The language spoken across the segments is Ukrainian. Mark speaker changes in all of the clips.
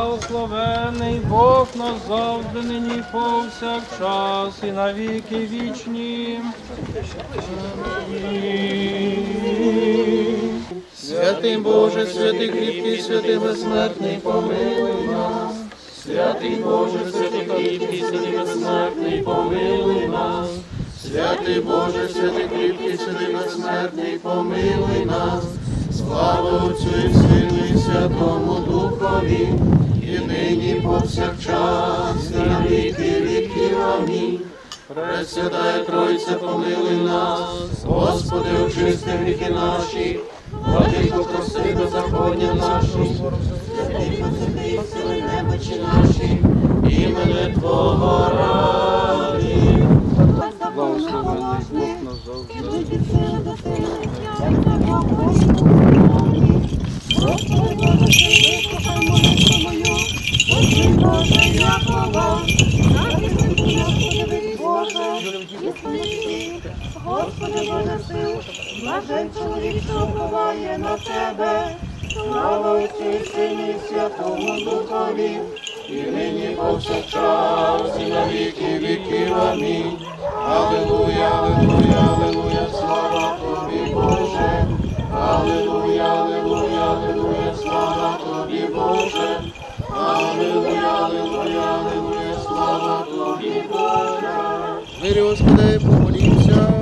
Speaker 1: благословений Бог назавжди нині повсякчас і на віки вічні.
Speaker 2: Святий Боже, святий кріпкий, святий безсмертний, помилуй нас. Святий Боже, святий кріпкий, святий безсмертний, помилуй нас. Святий Боже, святий кріпкий, святий безсмертний, помилуй нас. Слава Отцю і Сину і Святому Духові, і нині повсякчас, і на віки віків. Амінь. Пресвятая Тройця, помилуй нас, Господи, очисти гріхи наші, Владико, прости беззаконня наші, Святий посвятий сили немочі наші, імене Твого раді.
Speaker 1: Благословений Бог назавжди.
Speaker 3: Господи Боже сил, блажен чоловік, що уповає на тебе, слава Отцю і Сину і Святому Духові,
Speaker 2: І нині повсякчас, і на віки віків. Амінь. Аллилуйя, аллилуйя, аллилуйя, слава Тобі, Боже. Аллилуйя, аллилуйя, аллилуйя, слава Тобі, Боже. Мирі, Господи, помолімся.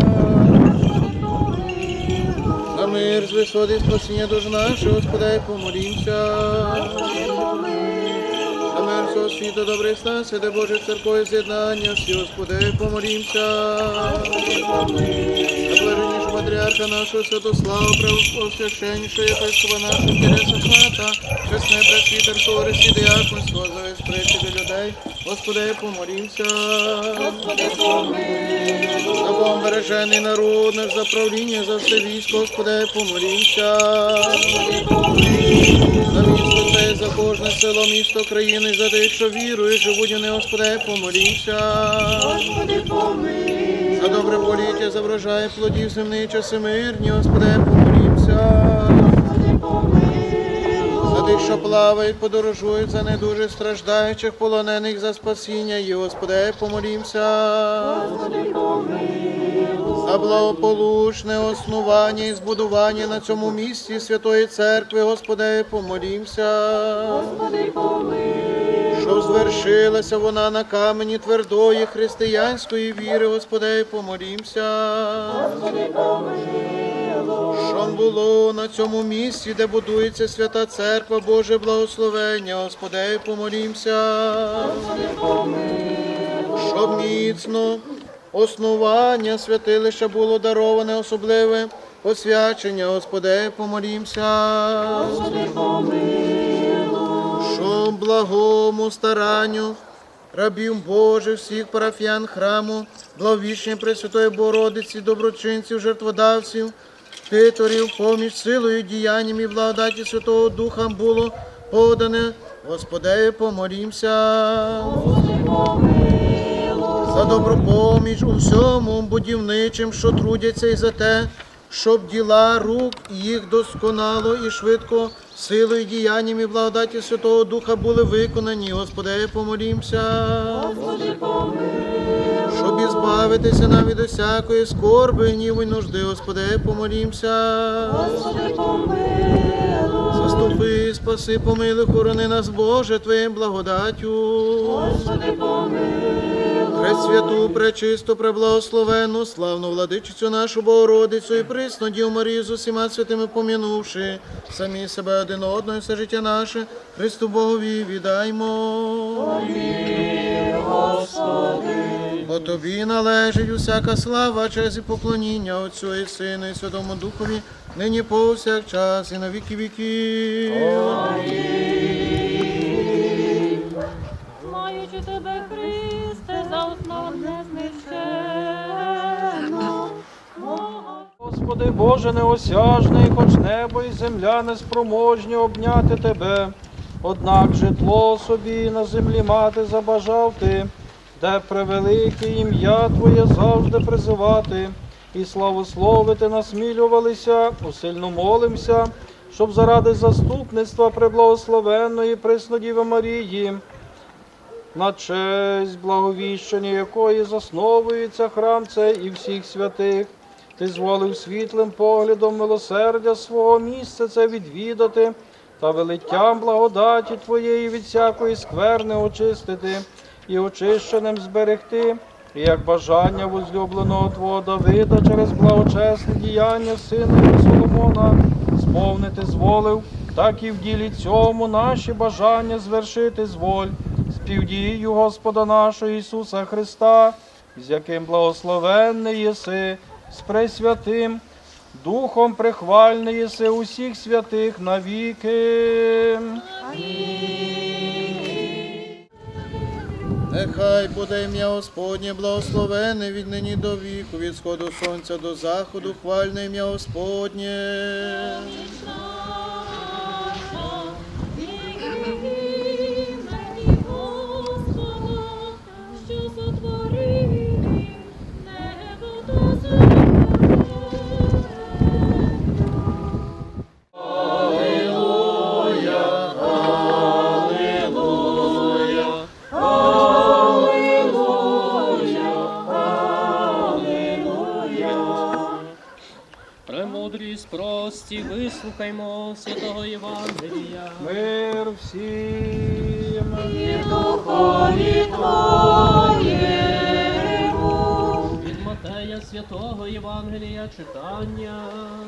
Speaker 2: За мир з висоти спасіння душ наших, Господи, помолімся. За мир всього світу, добрий стан, святе Боже, церкви, з'єднання, всі, Господи, помолімся. Блаженнішого патріарха нашого Святослава, правосвященнішого єпископа нашого Тереса Хата, чесне пресвітерство, Оресі, діяконство, за весь причити людей, Господи, помолімся. За Богом бережений народ, наш за правління, за все військо, Господи, помолімся. За місто це, за кожне село, місто країни, за тих, що вірують, живуть них, Господи, помолімся. За добре поліття, за врожай плодів земний часи мирні, Господи, помолімся. За тих, що плавають, подорожують, за недуже страждаючих, полонених за спасіння, і, Господи, помолімся. За благополучне основання і збудування на цьому місці Святої Церкви, Господи, помолімся. Що звершилася вона на камені твердої християнської віри, Господи, помолімся. Що було на цьому місці, де будується свята церква, Боже благословення, Господи, помолімся. Щоб міцно основання святилища було дароване особливе посвячення, Господи, помолімся. Щоб благому старанню рабів Божих, всіх парафіян храму, благовічної Пресвятої Богородиці, доброчинців, жертводавців, титорів, поміж силою, діянням і благодаті Святого Духа було подане. Господи, помолімся. За добру поміч у всьому будівничим, що трудяться і за те, щоб діла рук їх досконало і швидко силою, діянням і благодаті Святого Духа були виконані. Господи, помолімся. Щоб ізбавитися нам від усякої скорби, гніву й нужди, Господи, помолімся. Заступи, спаси, помилуй, хорони нас, Боже, Твоїм благодаттю. Пресвяту, пречисту, преблагословенну, славну владичицю нашу Богородицю і присну Діву Марію з усіма святими помінувши, самі себе один одного, і все життя наше, Христу Богові віддаймо. Бо тобі належить усяка слава, честь і поклоніння Отцю і Сину і Святому Духові, нині повсякчас і на віки віків.
Speaker 3: Маючи тебе, Христе, за основу незнищено. Мого
Speaker 1: Господи Боже неосяжний, хоч небо і земля не спроможні обняти Тебе. Однак житло собі на землі мати забажав ти, де превелике ім'я Твоє завжди призивати, і славословити насмілювалися, усильно молимся, щоб заради заступництва преблагословенної Преснодіви Марії, на честь благовіщення якої засновується храм цей і всіх святих. Ти зволив світлим поглядом милосердя свого місця це відвідати та велиттям благодаті Твоєї від всякої скверни очистити і очищеним зберегти, і як бажання возлюбленого Твого Давида через благочесне діяння сина його Соломона сповнити зволив, так і в ділі цьому наші бажання звершити зволь співдією Господа нашого Ісуса Христа, з яким благословенний єси, з пресвятим, Духом прихвальний єси усіх святих навіки.
Speaker 2: Нехай буде ім'я Господнє благословене від нині до віку, від сходу сонця до заходу, хвальне ім'я Господнє.
Speaker 4: Премудрість прості, вислухаймо святого Євангелія.
Speaker 1: Мир всім.
Speaker 3: Духові Твоєму,
Speaker 4: Від Матея святого Євангелія читання.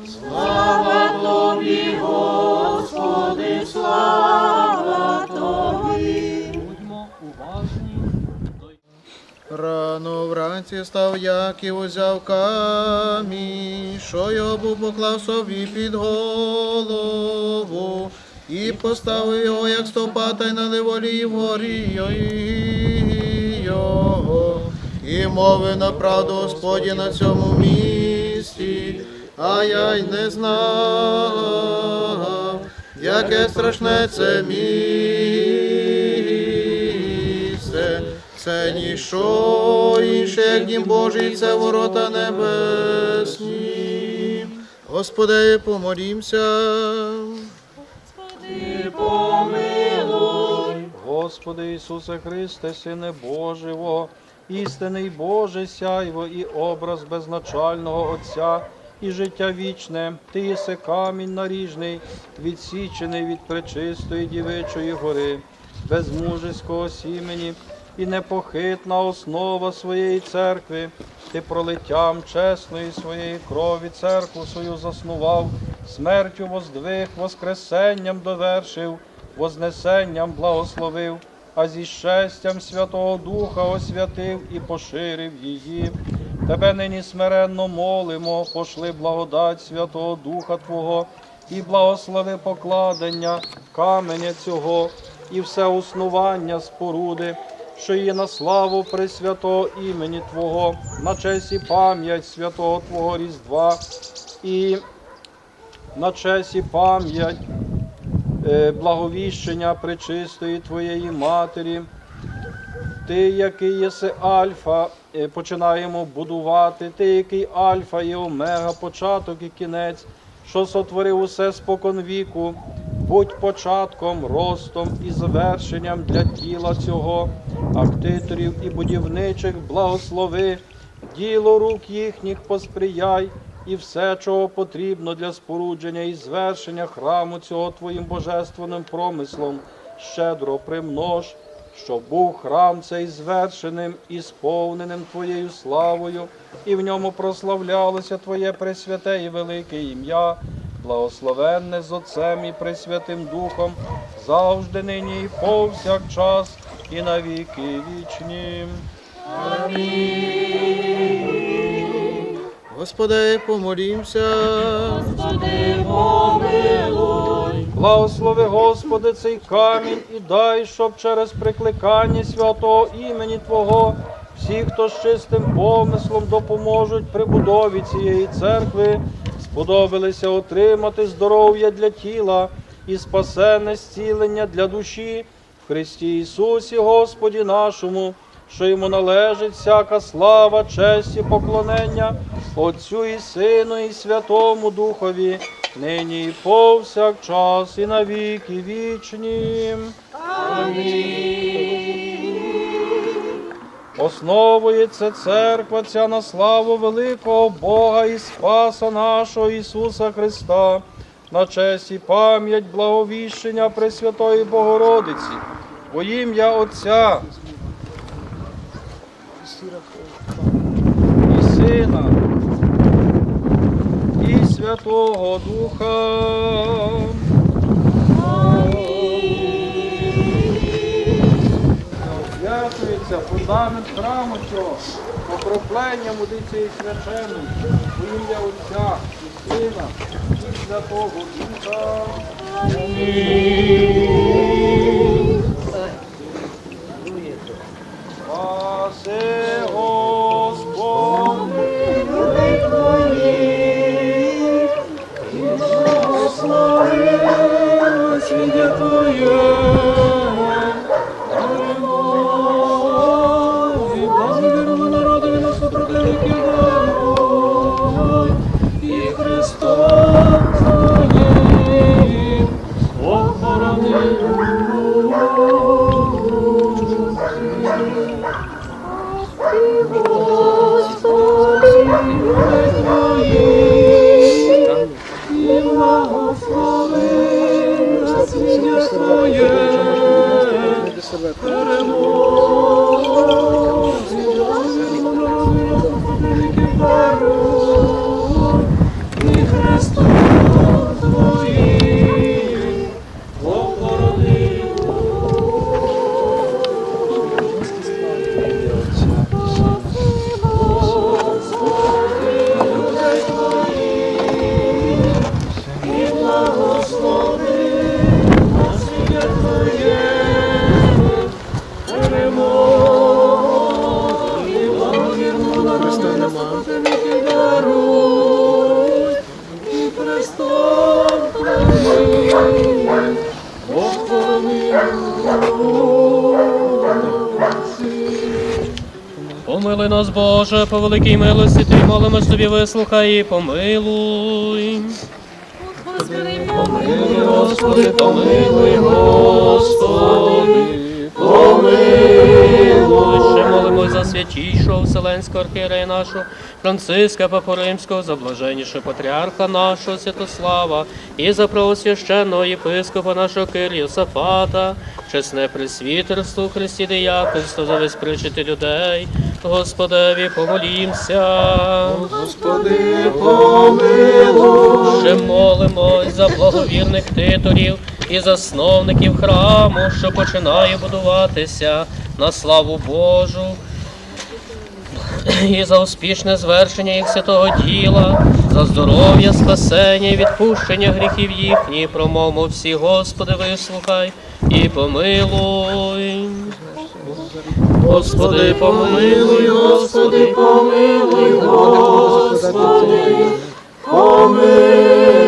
Speaker 3: слава Тобі, Господи, слава Тобі.
Speaker 2: Рано вранці став Яків, узяв камінь, що його поклав собі під голову, і поставив його, як стопа, та й налив олії вгорі його, і мовив на правду Господі на цьому місці, а я й не знав, яке страшне це місце. Це ніщо інше, як дім Божий, це ворота небесні. Господи, помолімся.
Speaker 3: Господи, помилуй.
Speaker 1: Господи Ісусе Христе, Сине Божого, істинний Боже сяйво і образ безначального Отця і життя вічне, Ти єси камінь наріжний, відсічений від пречистої дівичої гори, безмужеського сімені і непохитна основа своєї церкви. Ти пролиттям чесної своєї крові церкву свою заснував, смертю воздвиг, воскресенням довершив, вознесенням благословив, а зі щастям Святого Духа освятив і поширив її. Тебе нині смиренно молимо, пошли благодать Святого Духа Твого і благослови покладення каменя цього і все основання споруди, що є на славу Пресвятого імені Твого, на честь і пам'ять святого Твого Різдва і на честь і пам'ять е, благовіщення пречистої Твоєї Матері. Ти, який єси Альфа, е, починаємо будувати, ти, який Альфа і Омега, початок і кінець, що сотворив усе спокон віку, будь початком, ростом і завершенням для тіла цього, актиторів і будівничих благослови, діло рук їхніх посприяй, і все, чого потрібно для спорудження і звершення храму цього Твоїм божественним промислом, щедро примнож, щоб був храм цей звершеним і сповненим Твоєю славою, і в ньому прославлялося Твоє пресвяте і велике ім'я, благословенне з Отцем і Пресвятим Духом, завжди нині і повсякчас, і на віки вічні.
Speaker 2: Господи, помолімся.
Speaker 3: Господи, помилуй.
Speaker 1: Благослови, Господи, цей камінь і дай, щоб через прикликання святого імені Твого всі, хто з чистим помислом допоможуть при будові цієї церкви, сподобалися отримати здоров'я для тіла і спасенне зцілення для душі в Христі Ісусі, Господі нашому, що йому належить всяка слава, честь і поклонення Отцю і Сину, і Святому Духові, нині і повсякчас, і на віки вічні. Основується церква ця на славу великого Бога і Спаса нашого Ісуса Христа, на честь і пам'ять благовіщення Пресвятої Богородиці, во ім'я Отця і Сина і Святого Духа. Освячується фундамент храму цього, покроплення водиці і свяченої, ім'я Отця і Сина і Святого Духа. Спаси
Speaker 3: Thank you.
Speaker 4: Помили нас, Боже, по великій милості Ти молимо собі вислухай і помилуй.
Speaker 5: Господи, помилуй.
Speaker 4: Господи, помилуй, Господи, помилуй. Молимось за святійшого Вселенського архієрея нашого, Франциска Папу Римського, за блаженнішого патріарха нашого Святослава, і за правосвященного єпископа нашого Кир Йосафата, чесне пресвітерство у Христі дияконство, за веспричити людей. Господеві помолімся.
Speaker 2: Господи, помилуй.
Speaker 4: Ще молимось за благовірних титулів і засновників храму, що починає будуватися на славу Божу. І за успішне звершення їх святого діла, за здоров'я, спасення і відпущення гріхів їхніх, промовмо всі, Господи, вислухай і помилуй. Господи, помилуй, Господи, помилуй, Господи, помилуй.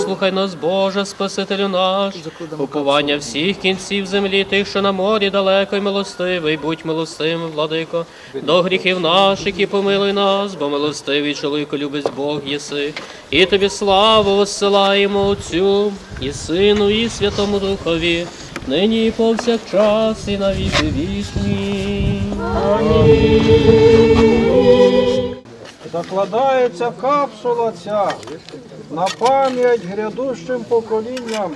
Speaker 4: Вислухай нас, Боже, Спасителю наш, уповання всіх кінців землі, тих, що на морі далеко й милостивий, будь милостивим, владико, до гріхів наших і помилуй нас, бо милостивий чоловіко любить Бог єси. І тобі славу воссилаємо Отцю, і Сину, і Святому Духові, нині і повсякчас, і на віки вічні.
Speaker 1: Закладається капсула ця на пам'ять грядущим поколінням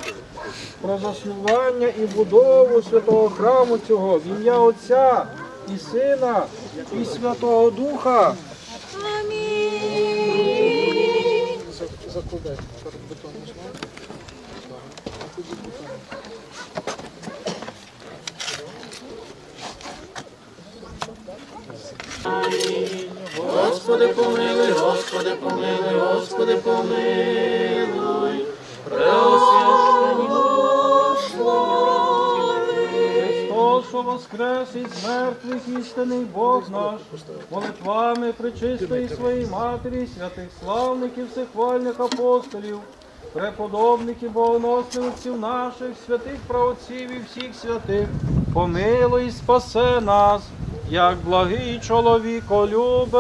Speaker 1: про заснування і будову святого храму цього в ім'я Отця і Сина і Святого Духа.
Speaker 2: Господи, помилуй, Господи, помилуй, Господи, помилуй.
Speaker 1: Що воскрес із мертвих істинний Бог наш, молитвами пречистої своєї матері, святих славних і всехвальних апостолів, преподобних і богоносних наших, святих праотців і всіх святих, помилуй спасе нас, як благий чоловіко любець.